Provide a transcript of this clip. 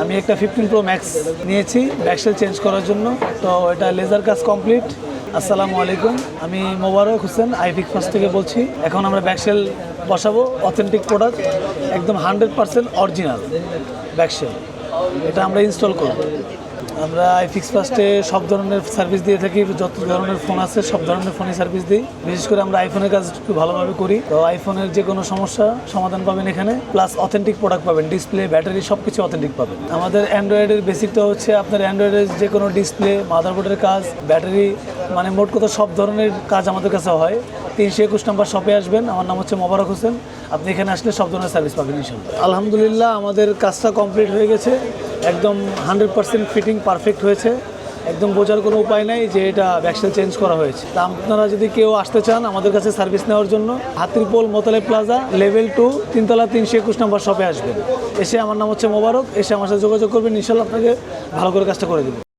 আমি একটা fifteen pro max নিয়েছি ব্যাকসেল চেঞ্জ করার জন্য। তো এটা লেজার কাজ কমপ্লিট আসসালামু আলাইকুম। আমি মোবারক হোসেন আইফিক ফার্স্ট থেকে বলছি। এখন আমরা ব্যাকসেল বসাবো অথেন্টিক প্রোডাক্ট একদম hundred percent original back shell এটা আমরা ইনস্টল করব। আমরা আইফিক্স ফার্স্টে সব ধরনের সার্ভিস দিয়ে থাকি, যত ধরনের ফোন আছে, সব ধরনের ফোনই সার্ভিস দিই। বিশেষ করে আমরা আইফোনের কাজ একটু ভালোভাবে করি। তো আইফোনের যে কোনো সমস্যা সমাধান পাবেন এখানে প্লাস অথেন্টিক প্রোডাক্ট পাবেন ডিসপ্লে ব্যাটারি সব কিছু অথেন্টিক পাবেন। আমাদের অ্যান্ড্রয়েডের বেসিকটা হচ্ছে আপনার অ্যান্ড্রয়েডের যে কোনো ডিসপ্লে মাদারবোর্ডের কাজ ব্যাটারি মানে মোট কথা সব ধরনের কাজ আমাদের কাছে হয়। তিনশো একুশ নম্বর শপে আসবেন। আমার নাম হচ্ছে মোবারক হোসেন। আপনি এখানে আসলে সব ধরনের সার্ভিস পাবেন আলহামদুলিল্লাহ, আমাদের কাজটা কমপ্লিট হয়ে গেছে। একদম হান্ড্রেড পার্সেন্ট ফিটিং পারফেক্ট হয়েছে। একদম বোঝার কোনো উপায় নাই যে এটা ব্যাকসেল চেঞ্জ করা হয়েছে। তা আপনারা যদি কেউ আসতে চান আমাদের কাছে সার্ভিস নেওয়ার জন্য, Hatirpool Motalib plaza level two তিনতলা তিনশো একুশ নম্বর শপে আসবেন। এসে আমার নাম হচ্ছে মোবারক। এসে আমার সাথে যোগাযোগ করবেন ইনশাল্লাহ আপনাকে ভালো করে কাজটা করে দেবেন